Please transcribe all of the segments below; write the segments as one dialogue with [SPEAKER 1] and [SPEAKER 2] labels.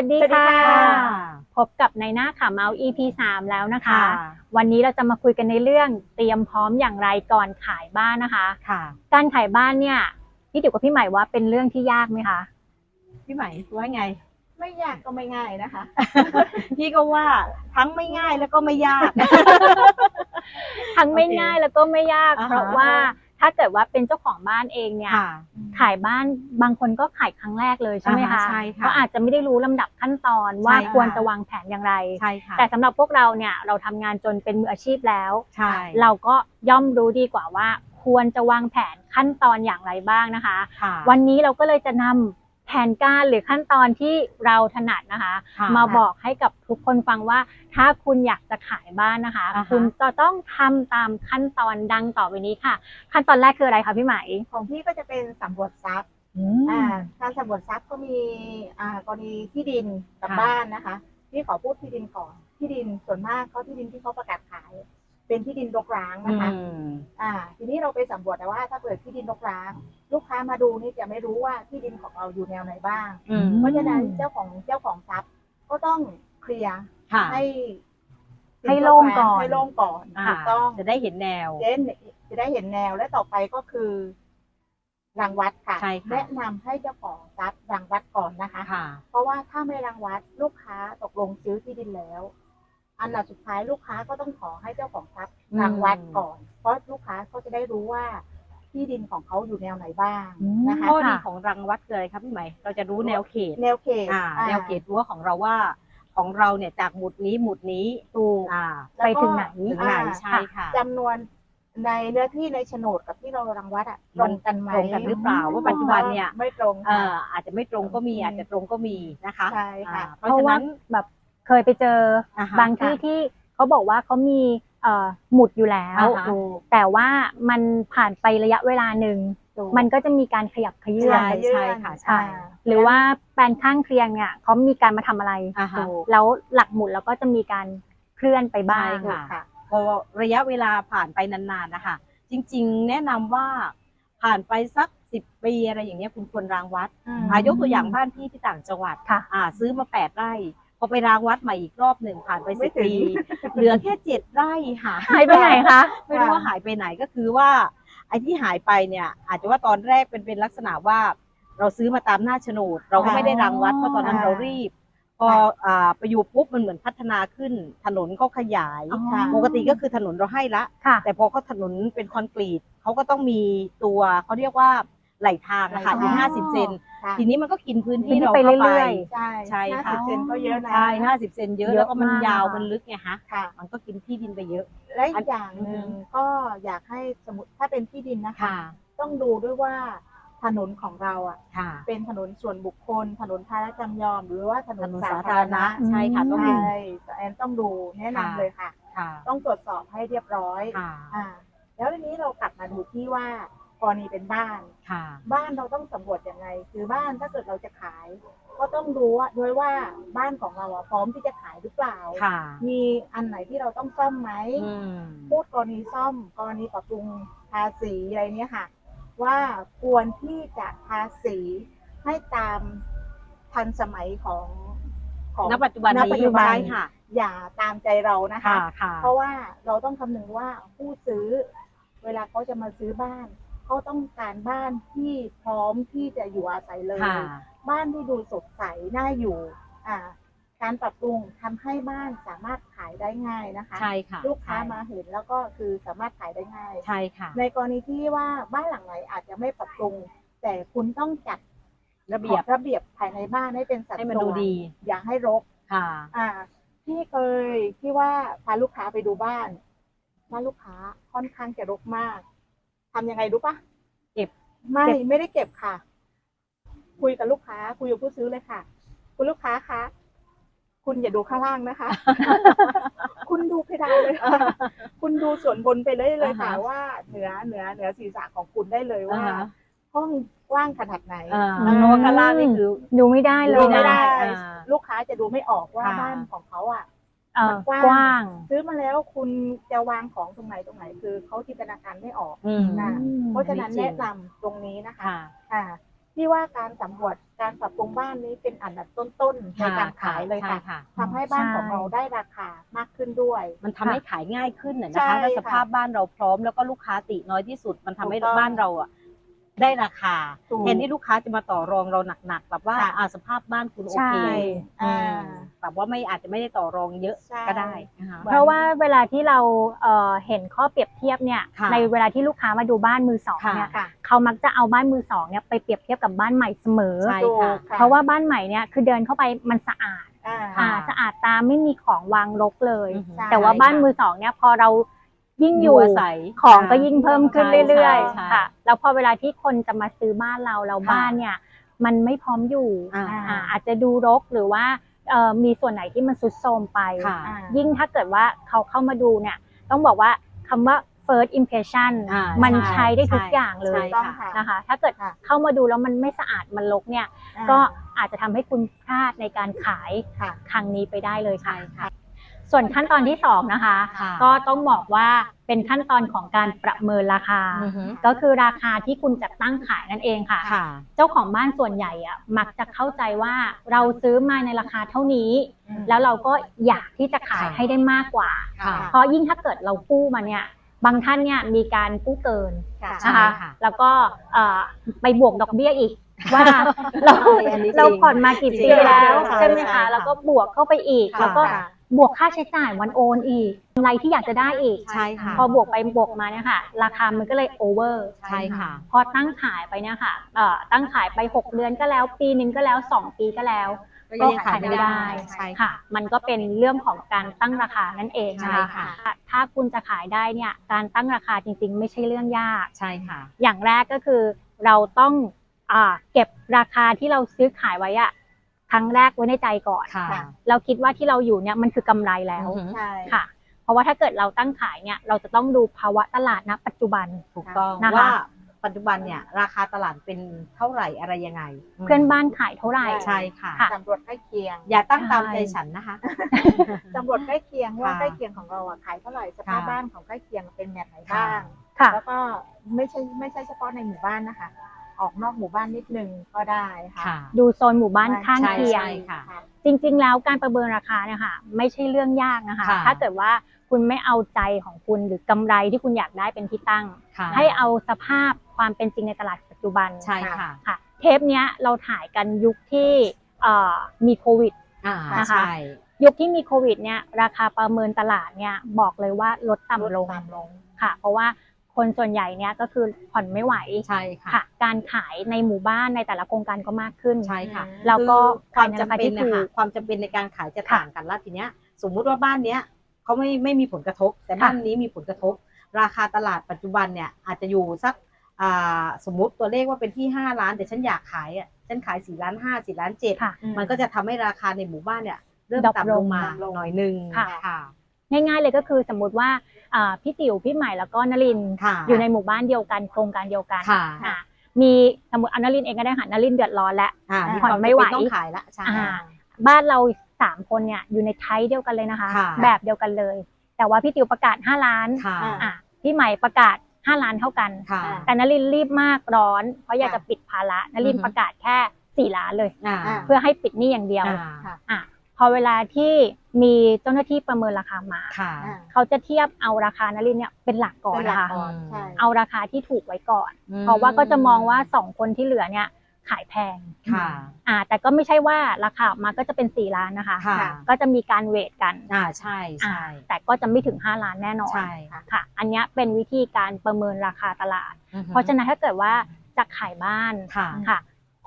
[SPEAKER 1] วัสดี
[SPEAKER 2] สวัสดี
[SPEAKER 1] ค่ะ
[SPEAKER 2] ค่ะ
[SPEAKER 1] พบกับในหน้าข่าวเมาส์ EP 3แล้วนะคะ
[SPEAKER 2] ค่ะ
[SPEAKER 1] วันนี้เราจะมาคุยกันในเรื่องเตรียมพร้อมอย่างไรก่อนขายบ้านนะคะ
[SPEAKER 2] ค่ะ
[SPEAKER 1] การขายบ้านเนี่ยพี่ติ๋วกับพี่ใหม่ว่าเป็นเรื่องที่ยากไหมคะ
[SPEAKER 2] พี่ใหม่ว่าไง
[SPEAKER 3] ไม่ยากก็ไม่ง่ายนะคะ
[SPEAKER 2] พี่ก็ว่าทั้งไม่ง่ายแล้วก็ไม่ยาก
[SPEAKER 1] ทั้งไม่
[SPEAKER 2] โอเค
[SPEAKER 1] ง่ายแล้วก็ไม่ยาก
[SPEAKER 2] อ่าฮะ
[SPEAKER 1] เพราะว่า ถ้าเกิดว่าเป็นเจ้าของบ้านเองเนี่ย
[SPEAKER 2] ค่ะ
[SPEAKER 1] ขายบ้านบางคนก็ขายครั้งแรกเลยใช่ไหม
[SPEAKER 2] อ่า
[SPEAKER 1] คะ
[SPEAKER 2] ฮะใช่ค่ะ
[SPEAKER 1] ก็อาจจะไม่ได้รู้ลำดับขั้นตอนว่า
[SPEAKER 2] ใช่ค่ะ
[SPEAKER 1] ควรจะวางแผนอย่างไร
[SPEAKER 2] ใช่ค่ะ
[SPEAKER 1] แต่สำหรับพวกเราเนี่ยเราทำงานจนเป็นมืออาชีพแล้ว
[SPEAKER 2] ใช่
[SPEAKER 1] เราก็ย่อมรู้ดีกว่าว่า ควรจะวางแผนขั้นตอนอย่างไรบ้างนะคะ
[SPEAKER 2] ค่ะ
[SPEAKER 1] วันนี้เราก็เลยจะนำ แผนการหรือขั้นตอนที่เราถนัดนะคะ
[SPEAKER 2] ค่ะ
[SPEAKER 1] มาบอกให้กับทุกคนฟังว่า ถ้าคุณอยากจะขายบ้านนะคะ
[SPEAKER 2] อ่าฮะ
[SPEAKER 1] คุณจะต้องทำตามขั้นตอนดังต่อไปนี้ค่ะ ขั้นตอนแรกคืออะไรคะพี่ไหม
[SPEAKER 3] ของพี่ก็จะเป็นสำรวจทรัพย์
[SPEAKER 2] อื
[SPEAKER 3] อ่ามการสำรวจทรัพย์ก็มีอ่ากรณีที่ดินกับ
[SPEAKER 2] ค่ะ
[SPEAKER 3] บ้านนะคะ พี่ขอพูดที่ดินก่อน ที่ดินส่วนมากเขาที่ดินที่เขาประกาศขาย เป็นที่ดินรกร้างนะคะ
[SPEAKER 2] อืม
[SPEAKER 3] อ่า ทีนี้เราไปสำรวจแต่ว่าถ้าเกิดที่ดินรกร้าง ลูกค้ามาดูนี่จะไม่รู้ว่าที่ดินของเราอยู่แนวไหนบ้าง
[SPEAKER 2] อืม
[SPEAKER 3] เพราะฉะนั้นเจ้าของเจ้าของทรัพย์ก็ต้องเคลียร์
[SPEAKER 2] ค่ะ
[SPEAKER 3] ให้
[SPEAKER 1] ให้โล่งก่อน
[SPEAKER 3] ให้โล่งก่อน
[SPEAKER 2] อ่า
[SPEAKER 3] ถูกต้อง
[SPEAKER 2] จะได้เห็นแนว
[SPEAKER 3] เจนจะได้เห็นแนวและต่อไปก็คือรังวัดค่ะ
[SPEAKER 2] ใช่ค่ะ
[SPEAKER 3] แนะนำให้เจ้าของทรัพย์รังวัดก่อนนะคะ
[SPEAKER 2] ค่ะ
[SPEAKER 3] เพราะว่าถ้าไม่รังวัดลูกค้าตกลงซื้อที่ดินแล้ว อันดับสุดท้ายลูกค้าก็ต้องขอให้เจ้าของทรัพย์
[SPEAKER 2] อืม
[SPEAKER 3] รังวัดก่อน เพราะลูกค้าก็จะได้รู้ว่า ที่ดินของเขาอยู่แนวไหนบ้างนะคะ
[SPEAKER 2] ข้อดี
[SPEAKER 1] ค่ะ
[SPEAKER 2] ของรังวัดคืออะไรครับพี่ใหม่เราจะรู้แนวเขต
[SPEAKER 3] แนวเขต
[SPEAKER 2] อ่า
[SPEAKER 3] อ่า
[SPEAKER 2] แนวเขตรั้วของเราว่าของเราเนี่ยจากหมุดนี้หมุดนี้
[SPEAKER 3] ถูก
[SPEAKER 2] อ่า
[SPEAKER 3] แล้ว
[SPEAKER 1] ไป
[SPEAKER 3] ก็
[SPEAKER 1] ถึงไหน
[SPEAKER 2] ถึงไหน
[SPEAKER 3] อ่า
[SPEAKER 2] ใช่ค่ะ
[SPEAKER 3] จำนวนในเนื้อที่ในโฉนดกับที่เรารังวัดอะตรงกันไหม
[SPEAKER 2] ตรงกันหรือเปล่าว่าปัจจุบันเนี่ย
[SPEAKER 3] ไม่ตรง
[SPEAKER 2] เอ่
[SPEAKER 3] ค่ะ
[SPEAKER 2] ออาจจะไม่ตรงก็มี
[SPEAKER 3] อืม
[SPEAKER 2] อาจจะตรงก็มีนะคะ
[SPEAKER 3] ใช่ค่ะ
[SPEAKER 2] อ่าเพ
[SPEAKER 1] เพ
[SPEAKER 2] ราะ
[SPEAKER 1] ราะ
[SPEAKER 2] ฉะ
[SPEAKER 1] ว่า
[SPEAKER 2] นั้น
[SPEAKER 1] แบบเคยไปเจอ
[SPEAKER 2] อ่าฮะ
[SPEAKER 1] บางที่ที่เขาบอกว่าเขามีเอ่อ หมุดอยู่แล้ว
[SPEAKER 2] อ่าฮะ
[SPEAKER 1] แต่ว่ามันผ่านไประยะเวลาหนึ่ง
[SPEAKER 3] ถูก
[SPEAKER 1] มันก็จะมีการขยับเขยื่อน
[SPEAKER 2] ใช่ใช่ค่ะใช่
[SPEAKER 1] อ่าหรือว่าแปลนข้างเคียงเนี่ยเขามีการมาทำอะไร
[SPEAKER 2] อ่าฮะ
[SPEAKER 1] แล้วหลักหมุดแล้วก็จะมีการเคลื่อนไปบ้าง
[SPEAKER 2] ใช่
[SPEAKER 3] ถูก
[SPEAKER 2] ค่ะ
[SPEAKER 3] ค่ะ
[SPEAKER 2] พอระยะเวลาผ่านไปนานๆนะคะ จริงๆ แนะนำว่าผ่านไปสักสิบปีอะไรอย่างเงี้ยคุณควรรางวัด
[SPEAKER 3] อืม
[SPEAKER 2] อายกตัวอย่างบ้านพี่ที่ต่างจังหวัด
[SPEAKER 1] ค่ะ
[SPEAKER 2] อ่า ซื้อมาแปดไร่ พอไปรางวัดใหม่อีกรอบหนึ่งผ่านไป
[SPEAKER 3] ไม่
[SPEAKER 2] สิบ
[SPEAKER 3] ถึง
[SPEAKER 2] ปีเหลือแค่เจ็ดไร่ค่ะ
[SPEAKER 1] หายไปไหนคะ
[SPEAKER 2] ไม่รู้ว่าหายไปไหนก็คือว่า ไอ้ที่หายไปเนี่ย อาจจะว่าตอนแรกเป็นเป็นลักษณะว่า เราซื้อมาตามหน้าโฉนด เราก็ไม่ได้รางวัดเพราะตอนนั้นเรารีบ พออ่าไปอยู่ปุ๊บมันเหมือนพัฒนาขึ้น ถนนก็ขยาย
[SPEAKER 1] อ๋อ
[SPEAKER 3] ค่ะ
[SPEAKER 2] ปกติก็คือถนนเราให้ละ
[SPEAKER 1] ค่ะ
[SPEAKER 2] แต่พอเขาถนนเป็นคอนกรีตเขาก็ต้องมีตัวเขาเรียกว่า ไหลทางอะค่ะ
[SPEAKER 3] ไหลทาง
[SPEAKER 2] อยู่ห้าสิบเซน
[SPEAKER 3] ค่ะ
[SPEAKER 2] ทีนี้มันก็กินพื้นที่
[SPEAKER 1] พื้นที่
[SPEAKER 2] เรา
[SPEAKER 1] ไป
[SPEAKER 2] เข้าไป
[SPEAKER 1] เรื่อย
[SPEAKER 3] ใช่
[SPEAKER 2] ใช่
[SPEAKER 3] ห้า
[SPEAKER 2] ค่ะ
[SPEAKER 3] สิบเซนก็เยอะนะ
[SPEAKER 2] ใช่ห้าสิบเซนเยอะ
[SPEAKER 1] เยอะ
[SPEAKER 2] แล้วก็มัน
[SPEAKER 1] มาก
[SPEAKER 2] ยาว
[SPEAKER 1] นะคะ
[SPEAKER 2] มันลึกไงฮะ
[SPEAKER 3] ค่ะ
[SPEAKER 2] มันก็กินที่ดินไปเยอะ
[SPEAKER 3] และอีกอย่างหนึ่งก็อยากให้สมมติถ้าเป็นที่ดินนะคะ
[SPEAKER 2] ค่ะ
[SPEAKER 3] ต้องดูด้วยว่าถนนของเราอะ
[SPEAKER 2] ค่ะ
[SPEAKER 3] เป็นถนนส่วนบุคคล ถนนธารจำยอม หรือว่าถน
[SPEAKER 2] ถ
[SPEAKER 3] น
[SPEAKER 2] นน
[SPEAKER 3] สา
[SPEAKER 2] สา
[SPEAKER 3] ธา
[SPEAKER 2] ธารร
[SPEAKER 3] ณะ
[SPEAKER 2] ณะใช่ค่ะต้อง
[SPEAKER 3] ใช่
[SPEAKER 2] ดู
[SPEAKER 3] แอนต้องดูแนะนำ
[SPEAKER 2] ค่ะ
[SPEAKER 3] เลยค่ะ
[SPEAKER 2] ค่ะ
[SPEAKER 3] ต้องตรวจสอบให้เรียบร้อย
[SPEAKER 2] ค่ะ
[SPEAKER 3] อ่าแล้วทีนี้เรากลับมาดูที่ว่า กรณีเป็นบ้าน
[SPEAKER 2] ค่ะ
[SPEAKER 3] บ้านเราต้องสำรวจยังไง คือบ้านถ้าเกิดเราจะขาย ก็ต้องดูว่าด้วยว่าบ้านของเราอะพร้อมที่จะขายหรือเปล่า
[SPEAKER 2] ค่ะ
[SPEAKER 3] มีอันไหนที่เราต้องซ่อมไหม
[SPEAKER 2] อืม
[SPEAKER 3] พูดกรณีซ่อม กรณีปรับปรุงทาสีอะไรเนี้ยค่ะ ว่าควรที่จะทาสีให้ตามทันสมัยของของ
[SPEAKER 2] ณปัจจุบัน
[SPEAKER 3] ณ
[SPEAKER 2] นี้
[SPEAKER 3] ปัจจุบัน
[SPEAKER 2] ใช่ค่ะ
[SPEAKER 3] อย่าตามใจเรานะคะ
[SPEAKER 2] ค่ะ ค่ะ
[SPEAKER 3] เพราะว่าเราต้องคำนึงว่าผู้ซื้อ เวลาเขาจะมาซื้อบ้าน เขาต้องการบ้านที่พร้อมที่จะอยู่อาศัยเลย
[SPEAKER 2] ค่ะ
[SPEAKER 3] บ้านที่ดูสดใสน่าอยู่อ่าการปรับปรุงทำให้บ้านสามารถขายได้ง่ายนะคะ
[SPEAKER 2] ใช่ค่ะ
[SPEAKER 3] ลูกค้ามาเห็นแล้วก็คือสามารถขายได้ง่าย
[SPEAKER 2] ใช่ค่ะ
[SPEAKER 3] ในกรณีที่ว่าบ้านหลังไหนอาจจะไม่ปรับปรุง แต่คุณต้องจัด
[SPEAKER 2] ระเบียบ
[SPEAKER 3] ระเบียบภายในบ้านให้เป็นสัด
[SPEAKER 2] ให้มัน
[SPEAKER 3] ส่
[SPEAKER 2] ดู
[SPEAKER 3] วน
[SPEAKER 2] ดี
[SPEAKER 3] อย่าให้รก
[SPEAKER 2] ค่ะ
[SPEAKER 3] อ่าพี่เคยที่ว่าพาลูกค้าไปดูบ้านบ้านลูกค้าค่อนข้างจะรกมากทำยังไงรู้ปะ
[SPEAKER 2] เก็บ
[SPEAKER 3] ไม่
[SPEAKER 2] เก็บ
[SPEAKER 3] ไม่ได้เก็บค่ะ คุยกับลูกค้า คุยกับผู้ซื้อเลยค่ะ คุณลูกค้าคะคุณอย่าดูข้างล่างนะคะ คุณดูเพดานเลยค่ะ คุณดูส่วนบนไปเลยเลยค่ะ
[SPEAKER 2] อ่าฮะ
[SPEAKER 3] ว่าเหนือเหนือเหนือศีรษะของคุณได้เลยว่า
[SPEAKER 2] อ่าฮะ
[SPEAKER 3] ห้องกว้างขนาดไหน
[SPEAKER 2] อ่า
[SPEAKER 1] อืม
[SPEAKER 2] เพราะว่าข้างล่างนี่คือ
[SPEAKER 1] ดูไม่ได้เล
[SPEAKER 3] ดู
[SPEAKER 1] ย
[SPEAKER 3] ไม่
[SPEAKER 1] นะ
[SPEAKER 3] ได้
[SPEAKER 2] อ่า
[SPEAKER 3] ลูกค้าจะดูไม่ออกว่า
[SPEAKER 2] ค่ะ
[SPEAKER 3] บ้านของเขาอะ
[SPEAKER 1] เอ่อ
[SPEAKER 3] มันกว้าง
[SPEAKER 1] กว้าง
[SPEAKER 3] ซื้อมาแล้วคุณจะวางของตรงไหนตรงไหน คือเขาจินตนาการไม่ออก
[SPEAKER 2] อืม
[SPEAKER 3] นะ
[SPEAKER 1] อืม
[SPEAKER 3] เพราะฉะนั้น
[SPEAKER 2] อันนี้จริง
[SPEAKER 3] แนะนำตรงนี้นะคะ
[SPEAKER 2] ค่ะ
[SPEAKER 3] อ่าที่ว่าการสำรวจการปรับปรุงบ้านนี้เป็นอันดับต้นๆในการขายเลย
[SPEAKER 2] ใช่
[SPEAKER 3] ค่ะ
[SPEAKER 2] ค่ะ
[SPEAKER 3] ทำให้บ้าน
[SPEAKER 1] ใช่
[SPEAKER 3] ของเราได้ราคามากขึ้นด้วย
[SPEAKER 2] มันทำให้ขายง่ายขึ้นน่ะ
[SPEAKER 3] ใช่
[SPEAKER 2] นะคะถ้า
[SPEAKER 3] ค่ะ
[SPEAKER 2] สภาพบ้านเราพร้อมแล้วก็ลูกค้าติน้อยที่สุด มันทำให้
[SPEAKER 3] ถูกต้อง
[SPEAKER 2] บ้านเราอะ ได้ราคา
[SPEAKER 3] ถูก
[SPEAKER 2] แทนที่ลูกค้าจะมาต่อรองเราหนักๆแบบว่า
[SPEAKER 3] ค่ะ
[SPEAKER 2] อ่าสภาพบ้านคุณโอ
[SPEAKER 1] ใช่
[SPEAKER 2] เค
[SPEAKER 3] อ่า
[SPEAKER 2] อืมแบบว่าไม่อาจจะไม่ได้ต่อรองเยอะ
[SPEAKER 3] ใช่
[SPEAKER 2] ก็ได้นะคะ
[SPEAKER 1] เพราะว่าเวลาที่เราเอ่อเห็นข้อเปรียบเทียบเนี่ย
[SPEAKER 2] ค่ะ
[SPEAKER 1] ในเวลาที่ลูกค้ามาดูบ้านมือสอง
[SPEAKER 2] ค่ะ
[SPEAKER 1] เนี่ย
[SPEAKER 3] ค่ะ
[SPEAKER 1] เขามักจะเอาบ้านมือสองเนี่ยไปเปรียบเทียบกับบ้านใหม่เสมอ
[SPEAKER 2] ใช่
[SPEAKER 3] ถูก
[SPEAKER 2] ค่ะ
[SPEAKER 3] ค่ะ
[SPEAKER 1] เพราะว่าบ้านใหม่เนี่ยคือเดินเข้าไปมันสะอาด
[SPEAKER 3] อ่า
[SPEAKER 2] ค่ะ
[SPEAKER 1] อ่าสะอาดตาไม่มีของวางรกเลย
[SPEAKER 2] อือหือ
[SPEAKER 3] ใช่
[SPEAKER 1] แต่ว่าบ้านมือสองเนี่ยพอเรา ยิ่งอยู่
[SPEAKER 2] อาศัย
[SPEAKER 1] ของก็ยิ่งเพิ่มขึ้น
[SPEAKER 2] ใช่
[SPEAKER 1] เรื่อย
[SPEAKER 2] ใช่
[SPEAKER 1] ๆค่ะแล้วพอเวลาที่คนจะมาซื้อบ้านเราเรา
[SPEAKER 2] ค่ะ
[SPEAKER 1] บ้านเนี่ย มันไม่พร้อมอยู่
[SPEAKER 2] อ่า
[SPEAKER 1] อ่าอาจจะดูรกหรือว่าเอ่อมีส่วนไหนที่มันซุดโทรมไป
[SPEAKER 2] ค่ะ
[SPEAKER 3] อ่า
[SPEAKER 1] ยิ่งถ้าเกิดว่าเขาเข้ามาดูเนี่ย ต้องบอกว่าคำว่า first impression
[SPEAKER 2] อ่า
[SPEAKER 1] มัน
[SPEAKER 2] ใช่
[SPEAKER 1] ใช้ได้ทุก
[SPEAKER 2] ใช่
[SPEAKER 1] อย่างเล
[SPEAKER 2] ใช่
[SPEAKER 1] ย
[SPEAKER 3] ต้องค่ะ
[SPEAKER 1] นะคะ ถ้าเกิด
[SPEAKER 3] ค่ะ
[SPEAKER 1] เข้ามาดูแล้วมันไม่สะอาดมันรกเนี่ย
[SPEAKER 3] อ่า
[SPEAKER 1] ก็อาจจะทำให้คุณพลาดในการขาย
[SPEAKER 3] ค่ะ
[SPEAKER 1] ครั้งนี้ไปได้เลยค่ะ
[SPEAKER 2] ใช่ค่ะ
[SPEAKER 1] ส่วนขั้นตอนที่สองนะคะ
[SPEAKER 2] ค่ะ
[SPEAKER 1] ก็ต้องบอกว่าเป็นขั้นตอนของการประเมินราคา
[SPEAKER 2] อือหือ
[SPEAKER 1] ก็คือราคาที่คุณจะตั้งขายนั่นเองค่ะ
[SPEAKER 2] ค่ะ
[SPEAKER 1] เจ้าของบ้านส่วนใหญ่อะมักจะเข้าใจว่าเราซื้อมาในราคาเท่านี้
[SPEAKER 3] อืม
[SPEAKER 1] แล้วเราก็อยากที่จะขาย
[SPEAKER 2] ค่ะ
[SPEAKER 1] ให้ได้มากกว่า
[SPEAKER 2] ค่ะ
[SPEAKER 1] เพราะยิ่งถ้าเกิดเรากู้มาเนี่ยบางท่านเนี่ยมีการกู้เกิน
[SPEAKER 3] ค่ะ
[SPEAKER 2] ใช่
[SPEAKER 1] นะคะ
[SPEAKER 2] ค่ะ
[SPEAKER 1] แล้วก็เอ่อไปบวกดอกเบี้ยอีก ว่าเรา
[SPEAKER 2] อันนี้จริง
[SPEAKER 1] เราผ่อนมากี่ปี
[SPEAKER 2] จริง
[SPEAKER 1] แล้ว
[SPEAKER 2] ใช่
[SPEAKER 1] ใช่ไหม
[SPEAKER 2] ใช่
[SPEAKER 1] คะ
[SPEAKER 2] ค่ะ
[SPEAKER 1] แล้วก็บวกเข้าไปอีก
[SPEAKER 2] ค่ะ
[SPEAKER 1] แล้วก็ บวกค่าใช้จ่ายวันโอนอีกกำไรที่อยากจะได้อีก
[SPEAKER 2] ใช่ค่ะ
[SPEAKER 1] พอบวกไปบวกมาเนี่ยค่ะ ราคามันก็เลยโอเวอร์
[SPEAKER 2] ใช่ค่ะ
[SPEAKER 1] พอตั้งขายไปเนี่ยค่ะเอ่อตั้งขายไป 6 เดือนก็แล้ว ปีหนึงก็แล้ว 2 ปีก็แล้ว
[SPEAKER 2] ก็ยังขายไม่ได้ใช่ค่ะ
[SPEAKER 1] ค่ะ มันก็เป็นเรื่องของการตั้งราคานั่นเองนะ
[SPEAKER 2] ใช่
[SPEAKER 1] คะ
[SPEAKER 2] ค่ะ
[SPEAKER 1] ถ้าคุณจะขายได้เนี่ย การตั้งราคาจริง ๆ ไม่ใช่เรื่องยาก
[SPEAKER 2] ใช่ค่ะ
[SPEAKER 1] อย่างแรกก็คือเราต้องอ่าเก็บราคาที่เราซื้อขายไว้อะ ครั้งแรกไว้ในใจก่อน
[SPEAKER 2] ค่ะ
[SPEAKER 1] เราคิดว่าที่เราอยู่เนี่ยมันคือกำไรแล้ว
[SPEAKER 2] อือหือ
[SPEAKER 3] ใช่
[SPEAKER 1] ค่ะ เพราะว่าถ้าเกิดเราตั้งขายเนี่ย เราจะต้องดูภาวะตลาดณปัจจุบัน
[SPEAKER 2] ถูกต้อง
[SPEAKER 1] นะคะ
[SPEAKER 2] ว่าปัจจุบันเนี่ยราคาตลาดเป็นเท่าไหร่อะไรยังไง
[SPEAKER 1] เพื่อนบ้านขายเท่าไหร่
[SPEAKER 2] ใช่ค่ะ
[SPEAKER 1] ค่ะ
[SPEAKER 3] สำรวจใกล้เคียง
[SPEAKER 2] อย่าตั้งตาม
[SPEAKER 1] ใช่
[SPEAKER 2] ใจฉันนะคะ
[SPEAKER 3] สำรวจใกล้เคียงว่า
[SPEAKER 2] ค่ะ
[SPEAKER 3] ใกล้เคียงของเราอะขายเท่าไหร่สภาพ
[SPEAKER 2] ค่ะ
[SPEAKER 3] บ้านของใกล้เคียงเป็นแบบไหนบ้าง
[SPEAKER 1] ค่ะ
[SPEAKER 3] แล้วก็ไม่ใช่ไม่ใช่เฉพาะในหมู่บ้านนะคะ ออกนอกหมู่บ้านนิดนึงก็ได้ค่ะ
[SPEAKER 2] ค่ะ
[SPEAKER 1] ดูโซนหมู่บ้านข้าง
[SPEAKER 2] ใช่
[SPEAKER 1] เคียง
[SPEAKER 2] ใช่ค่ะ
[SPEAKER 1] จริงๆ แล้วการประเมินราคาเนี่ยค่ะไม่ใช่เรื่องยากนะคะ
[SPEAKER 2] ค่ะ
[SPEAKER 1] ถ้าเกิดว่าคุณไม่เอาใจของคุณหรือกำไรที่คุณอยากได้เป็นที่ตั้ง
[SPEAKER 2] ค่ะ
[SPEAKER 1] ให้เอาสภาพความเป็นจริงในตลาดปัจจุบัน
[SPEAKER 2] ใช่ค่ะ
[SPEAKER 1] ค่ะ เทปเนี้ยเราถ่ายกันยุคที่เอ่อมีโควิด
[SPEAKER 2] อ่า
[SPEAKER 1] นะคะ
[SPEAKER 2] ใช่
[SPEAKER 1] ยุคที่มีโควิดเนี่ยราคาประเมินตลาดเนี่ยบอกเลยว่าลดต่ำลง
[SPEAKER 3] ลดต่ำลง
[SPEAKER 1] ค่ะ เพราะว่า คนส่วนใหญ่เนี่ยก็คือผ่อนไม่ไหว
[SPEAKER 2] ใช่ค่ะ
[SPEAKER 1] ค่ะ การขายในหมู่บ้านในแต่ละโครงการก็มากขึ้น
[SPEAKER 2] ใช่ค่ะ
[SPEAKER 1] แล้วก็
[SPEAKER 2] คือความจำ
[SPEAKER 1] ขายในราคาที่
[SPEAKER 2] เป็นนะ
[SPEAKER 1] ถู
[SPEAKER 2] คะ
[SPEAKER 1] ก
[SPEAKER 2] ความจำเป็นในการขายจะ
[SPEAKER 1] ค่ะ
[SPEAKER 2] ต่างกันแล้วทีเนี้ย สมมุติว่าบ้านเนี้ยเขาไม่ไม่มีผลกระทบ แต่บ้านนี้มีผลกระทบ ราคาตลาดปัจจุบันเนี่ยอาจจะอยู่สักอ่าสมมุติตัวเลขว่าเป็นที่ 5 ล้าน แต่ฉันอยากขายอะฉันขาย4ล้าน5 4ล้าน7
[SPEAKER 1] ค่ะ
[SPEAKER 2] มันก็จะทำให้ราคาในหมู่บ้านเนี่ยเริ่ม
[SPEAKER 1] ดรอป
[SPEAKER 2] ต่ำลงมา
[SPEAKER 3] ลง
[SPEAKER 2] หน่อยนึง
[SPEAKER 1] ค่ะ
[SPEAKER 2] ค่ะ
[SPEAKER 1] ง่ายๆเลยก็คือสมมติว่าอ่าพี่ติ๋วพี่ใหม่แล้วก็นลินทร์
[SPEAKER 2] ค่ะ
[SPEAKER 1] อยู่ในหมู่บ้านเดียวกันโครงการเดียวกัน
[SPEAKER 2] ค่ะ
[SPEAKER 1] อ่ามีสมมติอนนลินทร์เองก็ได้ค่ะนลินทร์เดือดร้อนแล้ว
[SPEAKER 2] อ่า
[SPEAKER 1] ผ่อนไม่ไหว
[SPEAKER 2] ควาจำเป็ต้องขายละใช่
[SPEAKER 1] อ่าบ้านเราสามคนเนี่ยอยู่ในไทยเดียวกันเลยนะคะ
[SPEAKER 2] ค่ะ
[SPEAKER 1] แบบเดียวกันเลย แต่ว่าพี่ติ๋วประกาศ5ล้าน
[SPEAKER 2] ค่ะ
[SPEAKER 1] อ่าพี่ใหม่ประกาศ5ล้านเท่ากัน
[SPEAKER 2] ค่ะ
[SPEAKER 1] แต่นลินทร์รีบมากร้อน เพราะอยาก
[SPEAKER 3] ค่ะ
[SPEAKER 1] จะปิดภาระนลินทร์
[SPEAKER 2] อือฮึ
[SPEAKER 1] ประกาศแค่4ล้านเลย
[SPEAKER 2] อ่า
[SPEAKER 3] อ่า
[SPEAKER 1] เพื่อให้ปิดหนี้อย่างเดียว
[SPEAKER 2] อ่า
[SPEAKER 3] ค่ะ
[SPEAKER 1] อะพอเวลาที่มีเจ้าหน้าที่ประเมินราคามา
[SPEAKER 2] ค่ะ
[SPEAKER 3] อ่า
[SPEAKER 1] เขาจะเทียบเอาราคานลินทร์เนี่ยเป็นหลักก่อน
[SPEAKER 3] เป็นหลั
[SPEAKER 1] นะคะ
[SPEAKER 3] ก่อนใช่
[SPEAKER 1] เอาราคาที่ถูกไว้ก่อน
[SPEAKER 2] อืม
[SPEAKER 1] เพราะว่าก็จะมองว่าสองคนที่เหลือเนี่ยขายแพง
[SPEAKER 2] ค่ะ
[SPEAKER 1] อ่า แต่ก็ไม่ใช่ว่าราคาออกมาก็จะเป็น 4 ล้านนะคะ
[SPEAKER 2] ค่ะ
[SPEAKER 1] ก็จะมีการเวทกัน
[SPEAKER 2] อ่าใช่
[SPEAKER 1] อ่า
[SPEAKER 2] ใช่
[SPEAKER 1] แต่ก็จะไม่ถึง 5 ล้านแน่นอน
[SPEAKER 2] ใช่
[SPEAKER 1] ค่ะ อันเนี้ยเป็นวิธีการประเมินราคาตลาด
[SPEAKER 2] อือฮึ
[SPEAKER 1] เพราะฉะนั้นถ้าเกิดว่าจะขายบ้าน
[SPEAKER 2] ค่ะ
[SPEAKER 1] ค่ะ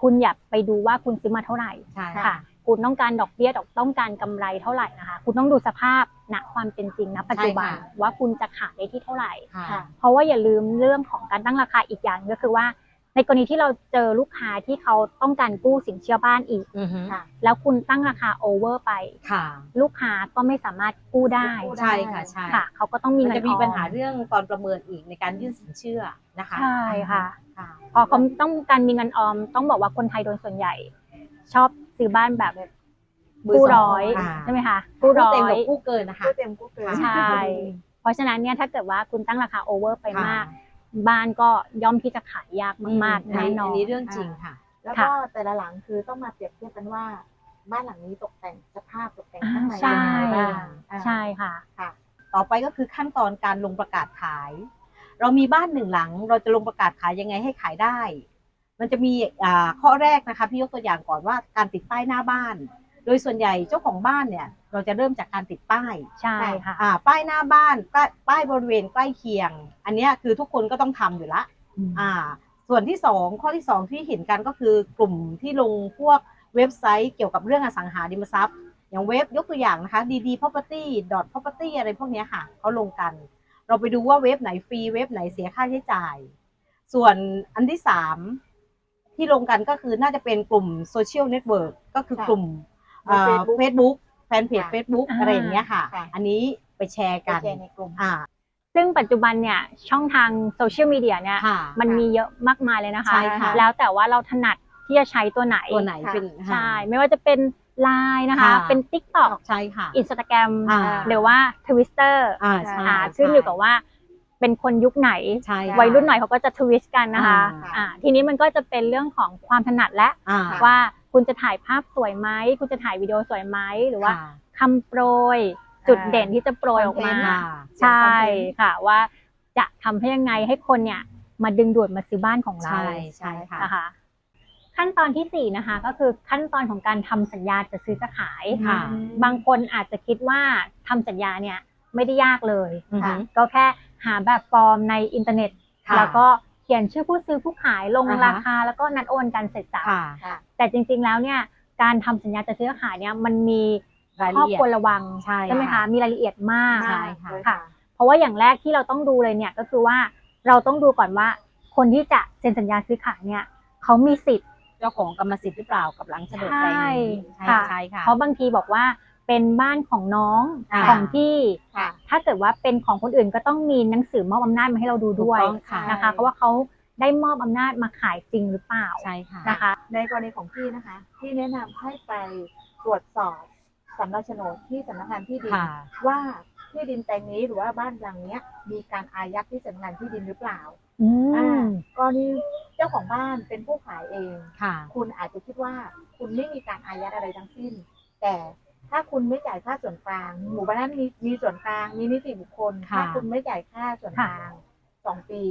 [SPEAKER 1] คุณอย่าไปดูว่าคุณซื้อมาเท่าไหร่
[SPEAKER 2] ใช่
[SPEAKER 1] ค่ะ คุณต้องการดอกเบี้ยดอกต้องการกำไรเท่าไหร่นะคะ คุณต้องดูสภาพณความเป็นจริงณปัจจุบัน
[SPEAKER 2] ใช่ค่ะ
[SPEAKER 1] ว่าคุณจะขายได้ที่เท่าไหร่
[SPEAKER 2] ค่ะ
[SPEAKER 3] ค่ะ
[SPEAKER 1] เพราะว่าอย่าลืมเรื่องของการตั้งราคาอีกอย่างก็คือว่า ในกรณีที่เราเจอลูกค้าที่เขาต้องการกู้สินเชื่อบ้านอีก
[SPEAKER 2] อือฮึ
[SPEAKER 3] ค่ะ
[SPEAKER 1] แล้วคุณตั้งราคาโอเวอร์ไป
[SPEAKER 2] ค่ะ
[SPEAKER 1] ลูกค้าก็ไม่สามารถกู้ได้
[SPEAKER 3] กู้ได้
[SPEAKER 2] ใช่ค่ะใช่
[SPEAKER 1] ค่ะเขาก็ต้องมี
[SPEAKER 2] มัน
[SPEAKER 1] เงิน
[SPEAKER 2] จะมี
[SPEAKER 1] ออ
[SPEAKER 2] ปัญหาเรื่องตอนประเมินอีกในการยื่นสินเชื่อนะคะ
[SPEAKER 1] ใช่ค่ะ
[SPEAKER 2] ค่ะ
[SPEAKER 1] พอเขาต้องการมีเงินออมต้องบอกว่าคนไทยโดยส่วนใหญ่ ชอบ ซื้อบ้านแบบ
[SPEAKER 2] มือ
[SPEAKER 1] กู้
[SPEAKER 2] สอง
[SPEAKER 1] ร้อย
[SPEAKER 2] อ่า
[SPEAKER 1] ใช่ไหมคะกู้
[SPEAKER 2] กู้
[SPEAKER 1] ร้อ
[SPEAKER 2] เต็มกับ
[SPEAKER 1] ย
[SPEAKER 2] กู้เกินนะคะ
[SPEAKER 3] กู้เต็มกู้เกิน
[SPEAKER 1] ใช่เพราะฉะนั้นเนี่ยถ้าเกิดว่าคุณตั้งราคาโอเวอร์ไป
[SPEAKER 2] ค่ะ
[SPEAKER 1] มาก บ้านก็ย่อมที่จะขายยากมากๆ
[SPEAKER 2] อั
[SPEAKER 1] แน่นอ
[SPEAKER 2] อั
[SPEAKER 1] น
[SPEAKER 2] นนี้เรื่องจริงค่ะ
[SPEAKER 3] แล้วก็แต่ละหลังคือต้องมาเปรียบเทียบกันว่า บ้านหลังนี้ตกแต่งสภาพตกแต่งข้างใน
[SPEAKER 1] ใช่
[SPEAKER 3] เป็นยังไงบ้างอ่า
[SPEAKER 1] ใช่ค่ะ
[SPEAKER 3] ค่ะ
[SPEAKER 2] ต่อไปก็คือขั้นตอนการลงประกาศขาย เรามีบ้านหนึ่งหลัง เราจะลงประกาศขายยังไงให้ขายได้ มันจะมีอ่าข้อแรกนะคะพี่ยกตัวอย่างก่อนว่าการติดป้ายหน้าบ้าน โดยส่วนใหญ่เจ้าของบ้านเนี่ย เราจะเริ่มจากการติดป้าย
[SPEAKER 1] ใช่ค่ะ
[SPEAKER 2] อ่าป้ายหน้าบ้านป้ายป้ายบริเวณใกล้เคียง อันเนี้ยคือทุกคนก็ต้องทำอยู่ละอ่า ส่วนที่สองข้อที่สองที่เห็นกันก็คือกลุ่มที่ลงพวกเว็บไซต์เกี่ยวกับเรื่องอสังหาริมทรัพย์ อย่างเว็บยกตัวอย่างนะคะ dd property dot property อะไรพวกเนี้ยค่ะเขาลงกัน เราไปดูว่าเว็บไหนฟรีเว็บไหนเสียค่าใช้จ่าย ส่วนอันที่สาม ที่ลงกันก็คือน่าจะเป็นกลุ่มโซเชียลเน็ตเวิร์กก็คือกลุ่ม
[SPEAKER 3] ใน Facebook
[SPEAKER 2] เฟซบุ๊กแฟนเพจ
[SPEAKER 3] ค่ะ
[SPEAKER 2] เฟซบุ๊ก
[SPEAKER 1] อ่า
[SPEAKER 2] อะไรอย่างเงี้ยค่ะ
[SPEAKER 3] ค่ะ
[SPEAKER 2] อันนี้ไปแชร์
[SPEAKER 3] ไป
[SPEAKER 2] กัน
[SPEAKER 3] แชร์ในกลุ่ม
[SPEAKER 2] อ่า
[SPEAKER 1] ซึ่งปัจจุบันเนี่ยช่องทางโซเชียลมีเดียเนี่ย
[SPEAKER 2] ค่ะ
[SPEAKER 1] มันมีเยอะมากมายเลยนะคะ
[SPEAKER 2] ใช่ค่ะ
[SPEAKER 1] แล้วแต่ว่าเราถนัดที่จะใช้ตัวไหน
[SPEAKER 2] ตัวไหนเป็น
[SPEAKER 1] ใช่ไม่ว่าจะเป็น Line นะคะ
[SPEAKER 2] ค่ะ
[SPEAKER 1] เป็น TikTok
[SPEAKER 2] ใช่ค่ะ
[SPEAKER 1] Instagram
[SPEAKER 2] อ่า
[SPEAKER 1] หรือว่า Twitter
[SPEAKER 2] อ่าใช่
[SPEAKER 1] อ่า
[SPEAKER 2] ใช่
[SPEAKER 1] ขึ้นอยู่กับว่า เป็นคนยุคไหน
[SPEAKER 2] ใช่ค่ะ
[SPEAKER 1] วัยรุ่นหน่อยเขาก็จะทวิสต์กันนะคะ
[SPEAKER 2] อ่า
[SPEAKER 1] อ่าทีนี้มันก็จะเป็นเรื่องของความถนัดและ
[SPEAKER 2] อ่า
[SPEAKER 1] ว่าคุณจะถ่ายภาพสวยไหมคุณจะถ่ายวิดีโอสวยไหมหรือว่า
[SPEAKER 2] ค่ะ
[SPEAKER 1] คำโปรยจุดเด่นที่จะโปรยออกมา
[SPEAKER 3] คอนเทนต์
[SPEAKER 2] ค่ะ
[SPEAKER 1] ใช่ค่ะว่าจะทำให้ยังไงให้คนเนี่ยมาดึงดูดมาซื้อบ้านของเรา
[SPEAKER 2] ใช่ใช่ค่ะ
[SPEAKER 1] นะคะขั้นตอนที่สี่นะคะก็คือขั้นตอนของการทำสัญญาจะซื้อจะขาย
[SPEAKER 2] ค่ะ
[SPEAKER 1] บางคนอาจจะคิดว่าทำสัญญาเนี่ยไม่ได้ยากเลย
[SPEAKER 2] อือฮึ
[SPEAKER 1] ก็แค่ หาแบบฟอร์มในอินเทอร์เน็ต
[SPEAKER 2] ค่ะ
[SPEAKER 1] แล้วก็เขียนชื่อผู้ซื้อผู้ขายลง
[SPEAKER 2] อ่าฮะ
[SPEAKER 1] ราคา แล้วก็นัดโอนกันเสร็จสับ
[SPEAKER 2] ค่ะ
[SPEAKER 3] ค่ะ
[SPEAKER 1] แต่จริง ๆ แล้วเนี่ยการทำสัญญาจะซื้อขายเนี่ยมันมี
[SPEAKER 2] ราย
[SPEAKER 1] ข้อ
[SPEAKER 2] ละเอียด
[SPEAKER 1] ควรระวัง
[SPEAKER 2] ใช่
[SPEAKER 1] ไหมคะ
[SPEAKER 2] ค่ะ
[SPEAKER 1] มีรายละเอียดมาก
[SPEAKER 2] ใช่ค่ะ
[SPEAKER 3] เลย
[SPEAKER 1] ค่ะ เพราะว่าอย่างแรกที่เราต้องดูเลยเนี่ยก็คือว่าเราต้องดูก่อนว่า คนที่จะเซ็นสัญญาซื้อขายเนี่ยเขามีสิทธิ์
[SPEAKER 2] เจ้าของกรรมสิทธิ์หรือเปล่ากับหลังโฉนดแปลงนี้
[SPEAKER 1] ใช่
[SPEAKER 2] ใช่
[SPEAKER 1] ค่ะ
[SPEAKER 2] ใช่ค่ะ
[SPEAKER 1] เพราะบางทีบอกว่า เป็นบ้านของน้อง
[SPEAKER 2] อ่า
[SPEAKER 1] ของพี่
[SPEAKER 3] ค่ะ
[SPEAKER 1] ถ้าเกิดว่าเป็นของคนอื่นก็ต้องมีหนังสือมอบอำนาจมาให้เราดูด้วย
[SPEAKER 2] ถูกต้องค่ะ
[SPEAKER 1] นะคะ เพราะว่าเขาได้มอบอำนาจมาขายจริงหรือเปล่า
[SPEAKER 2] ใช่ค่ะ
[SPEAKER 1] นะคะ
[SPEAKER 3] ในกรณีของพี่นะคะที่แนะนำให้ไปตรวจสอบสำเนาโฉนดที่สำนักงานที่ดิน
[SPEAKER 2] ค่ะ
[SPEAKER 3] ว่าที่ดินแปลงนี้หรือว่าบ้านหลังเนี้ย มีการอายัดที่สำนักงานที่ดินหรือเปล่า
[SPEAKER 1] อื
[SPEAKER 3] อ่าม กรณีเจ้าของบ้านเป็นผู้ขายเอง
[SPEAKER 2] ค่ะ
[SPEAKER 3] คุณอาจจะคิดว่าคุณไม่มีการอายัดอะไรทั้งสิ้น แต่ ถ้าคุณไม่จ่ายค่าส่วนกลาง หมู่บ้านนั้นมีมีส่วนกลางมีนิติบุคคล
[SPEAKER 2] ค่ะ
[SPEAKER 3] ถ้าคุณไม่จ่ายค่าส่วนกลางสองปี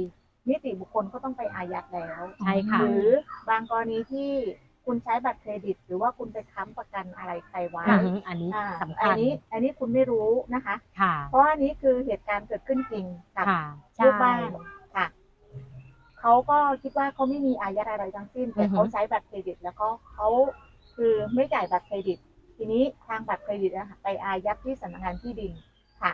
[SPEAKER 3] นิติบุคคลก็ต้องไปอายัดแล้ว
[SPEAKER 2] ใช่ค่ะ
[SPEAKER 3] หรือบางกรณีที่คุณใช้บัตรเครดิต หรือว่าคุณไปค้ำประกันอะไรใครไว้
[SPEAKER 2] อือฮึอันนี้
[SPEAKER 3] อ่า
[SPEAKER 2] สำ
[SPEAKER 3] อั
[SPEAKER 2] คั
[SPEAKER 3] น
[SPEAKER 2] ญ
[SPEAKER 3] นี้อันนี้คุณไม่รู้นะคะ
[SPEAKER 2] ค่ะ
[SPEAKER 3] เพราะว่าอันนี้คือเหตุการณ์เกิดขึ้นจริงกับ
[SPEAKER 2] ค่ะ
[SPEAKER 3] ลูกบ้านค่ะ เขาก็คิดว่าเขาไม่มีอายัดอะไรทั้งสิ้น แต่
[SPEAKER 2] อือฮึ
[SPEAKER 3] เขาใช้บัตรเครดิต แล้วก็เขาคือไม่จ่ายบัตรเครดิต ทีนี้ทางบัตรเครดิตนะคะไปอายัดที่สำนักงานที่ดินค่ะ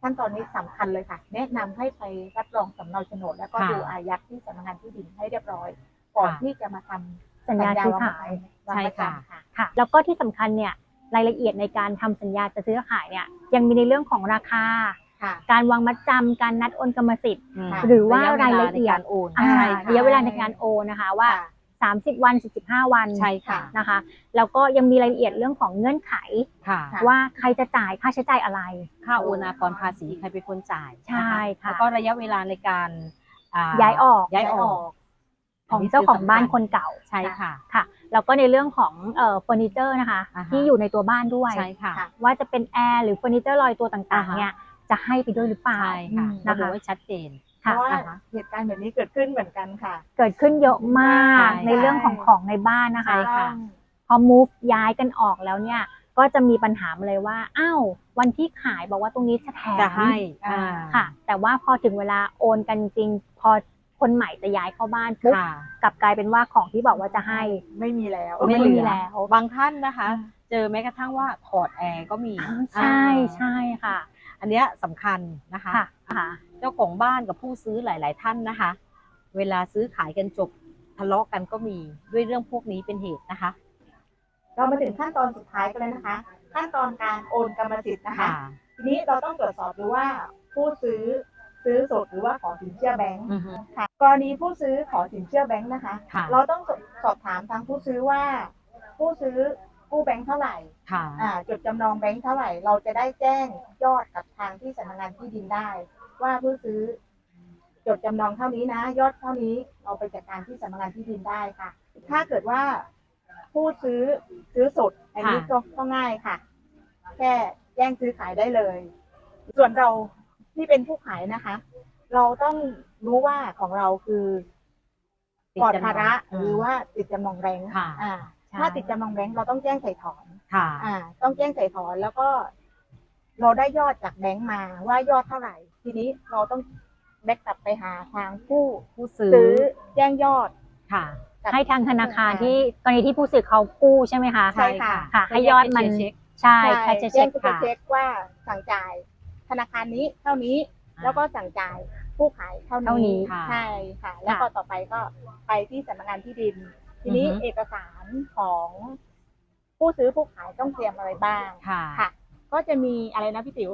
[SPEAKER 3] ขั้นตอนนี้สำคัญเลยค่ะ แนะนำให้ไปรับรองสำเนาโฉนด แล้วก็
[SPEAKER 2] ค่ะ
[SPEAKER 3] ดูอายัดที่สำนักงานที่ดินให้เรียบร้อย ก่อน
[SPEAKER 2] ค่ะ
[SPEAKER 3] ที่จะมาทำ
[SPEAKER 1] สัญญาซื้อขาย
[SPEAKER 3] วาง
[SPEAKER 2] ใช่
[SPEAKER 3] ประ
[SPEAKER 2] ค่ะ
[SPEAKER 3] จำค่ะ
[SPEAKER 1] ค่ะ แล้วก็ที่สำคัญเนี่ยรายละเอียดในการทำสัญญาจะซื้อขายเนี่ยยังมีในเรื่องของราคา
[SPEAKER 3] ค่ะ
[SPEAKER 1] การวางมัดจำการนัดโอนกรรมสิทธิ์
[SPEAKER 2] ม
[SPEAKER 1] หรือว่ารายละเอียด
[SPEAKER 2] ในการโอน
[SPEAKER 1] อ่า
[SPEAKER 2] ใช่ค่ะ
[SPEAKER 1] ระยะเวลาในการโอนนะคะว่า
[SPEAKER 3] ค่ะ
[SPEAKER 1] 30 วัน 45 วัน
[SPEAKER 2] ใช่ค่ะ
[SPEAKER 1] นะคะ แล้วก็ยังมีรายละเอียดเรื่องของเงื่อนไข
[SPEAKER 2] ค่ะ
[SPEAKER 3] ค่ะ
[SPEAKER 1] ว่าใครจะจ่ายค่าใช้จ่ายอะไร
[SPEAKER 2] ค่าโอนอากรภาษีใครเป็นคนจ่าย
[SPEAKER 1] ใช่ค่ะ
[SPEAKER 2] แล้วก็ระยะเวลาในการอ่
[SPEAKER 1] ย้ายออก
[SPEAKER 2] ย้ายออก
[SPEAKER 1] ของเจ้าของบ้านคนเก่า
[SPEAKER 2] ใช่ค่ะ
[SPEAKER 1] ค่ะ แล้วก็ในเรื่องของเอ่อเฟอร์นิเจอร์นะคะ
[SPEAKER 2] อ่าฮะ
[SPEAKER 1] ที่อยู่ในตัวบ้านด้วย
[SPEAKER 2] ใช่ค่ะ
[SPEAKER 3] ค่ะ
[SPEAKER 1] ว่าจะเป็นแอร์หรือเฟอร์นิเจอร์ลอยตัวต่าง
[SPEAKER 2] อ่า
[SPEAKER 1] ๆ
[SPEAKER 2] ฮะ
[SPEAKER 1] เนี่ยจะให้ไปด้วยหรือเปล่า
[SPEAKER 2] ใช่ค่ะ
[SPEAKER 1] อืม
[SPEAKER 2] ระ
[SPEAKER 1] นะ
[SPEAKER 2] บุ
[SPEAKER 1] คะ
[SPEAKER 2] ไว้ชัดเจน
[SPEAKER 3] เพ
[SPEAKER 1] ค่ะ
[SPEAKER 3] ราะว่า
[SPEAKER 2] อ่าฮะ
[SPEAKER 3] เหตุการณ์แบบนี้เกิดขึ้นเหมือนกันค่ะ
[SPEAKER 1] เกิดขึ้นเยอะมาก
[SPEAKER 2] ใช่
[SPEAKER 1] ในเรื่องของของในบ้านนะคะ
[SPEAKER 2] ใช่ค่ะ
[SPEAKER 1] พอ move ย้ายกันออกแล้วเนี่ย ก็จะมีปัญหามาเลยว่าอ้าววันที่ขายบอกว่าตรงนี้จะแถม
[SPEAKER 2] จะให้
[SPEAKER 3] อ่า
[SPEAKER 2] อ่า
[SPEAKER 1] ค่ะ แต่ว่าพอถึงเวลาโอนกันจริง พอคนใหม่จะย้ายเข้าบ้านปุ๊บ
[SPEAKER 2] ค่ะ
[SPEAKER 1] กลับกลายเป็นว่าของที่บอกว่าจะให้
[SPEAKER 3] ไม่มีแล้ว
[SPEAKER 1] ไม่
[SPEAKER 2] เห
[SPEAKER 1] มี
[SPEAKER 2] ลือ
[SPEAKER 1] แล้ว
[SPEAKER 2] บางท่านนะคะ เจอแม้กระทั่งว่าถอดแอร์ก็มี
[SPEAKER 1] ใช่
[SPEAKER 2] อ่า
[SPEAKER 1] ใช่ค่ะ
[SPEAKER 2] อันเนี้ยสำคัญนะคะ
[SPEAKER 1] ค่ะค่ะ
[SPEAKER 2] เจ้าของบ้านกับผู้ซื้อหลาย ๆ ท่านนะคะ เวลาซื้อขายกันจบทะเลาะกันก็มีด้วยเรื่องพวกนี้เป็นเหตุนะคะ
[SPEAKER 3] เรามาถึงขั้นตอนสุดท้ายกันแล้วนะคะ ขั้นตอนการโอนกรรมสิทธิ์นะคะ ทีนี้เราต้องตรวจสอบดูว่าผู้ซื้อซื้อสดหรือว่าขอสินเชื่อแบงค์
[SPEAKER 2] อือฮึ
[SPEAKER 3] ค่ะกรณีผู้ซื้อขอสินเชื่อแบงค์นะคะ
[SPEAKER 2] ค่ะ
[SPEAKER 3] เราต้องสอบถามทางผู้ซื้อว่า ผู้ซื้อกู้แบงค์เท่าไหร่
[SPEAKER 2] ค่ะ
[SPEAKER 3] อ่าจดจำนองแบงค์เท่าไหร่ เราจะได้แจ้งยอดกับทางที่สำนักงานที่ดินได้ ว่าผู้ซื้อ จดจำนองเท่านี้นะ ยอดเท่านี้เราไปจัดการที่สำนักงานที่ดินได้ค่ะ ถ้าเกิดว่าผู้ซื้อซื้อสดอันนี้
[SPEAKER 2] ค่ะ
[SPEAKER 3] ก็ก็ง่ายค่ะ แค่แจ้งซื้อขายได้เลย ส่วนเราที่เป็นผู้ขายนะคะ เราต้องรู้ว่าของเราคือปลอดภาระหรือว่าติดจำนองแบงค์
[SPEAKER 2] ค่ะ
[SPEAKER 3] อ่า
[SPEAKER 1] ใช่
[SPEAKER 3] ถ้าติดจำนองแบงค์เราต้องแจ้งใส่ถอน
[SPEAKER 2] ค่ะ
[SPEAKER 3] อ่า ต้องแจ้งใส่ถอนแล้วก็ เราได้ยอดจากแบงค์มาว่ายอดเท่าไหร่ ทีนี้เราต้องแบกกลับไปหาทางผู้
[SPEAKER 2] ผู้ซื้อ
[SPEAKER 3] ซื้อแจ้งยอด
[SPEAKER 2] ค่ะ
[SPEAKER 3] กับ
[SPEAKER 1] ให้ทางธนาคารที่กรณีที่ผู้สื่อเขากู้ใช่ไหมคะ
[SPEAKER 3] ใช่ค่ะ
[SPEAKER 1] ค่ะ ให้ยอดมัน
[SPEAKER 2] เช็ค
[SPEAKER 1] ใช่
[SPEAKER 3] ใช่
[SPEAKER 1] แค่จะ
[SPEAKER 3] แจ้
[SPEAKER 1] เช็
[SPEAKER 3] ง
[SPEAKER 1] ค
[SPEAKER 3] จะ
[SPEAKER 1] ค่ะ
[SPEAKER 3] เช็คว่าสั่งจ่ายธนาคารนี้เท่านี้
[SPEAKER 2] อ่า
[SPEAKER 3] แล้วก็สั่งจ่ายผู้ขายเท่า
[SPEAKER 1] เท่านี้
[SPEAKER 3] นี้
[SPEAKER 2] ค่ะ
[SPEAKER 3] ใช่ค่ะ แล้วก็ต่อไปก็ไปที่สำนักงานที่ดิน ทีนี้
[SPEAKER 2] อือฮึ
[SPEAKER 3] เอกสารของผู้ซื้อผู้ขายต้องเตรียมอะไรบ้าง
[SPEAKER 2] ค่ะ
[SPEAKER 3] ค่ะ ก็จะมีอะไรนะพี่ติ๋ว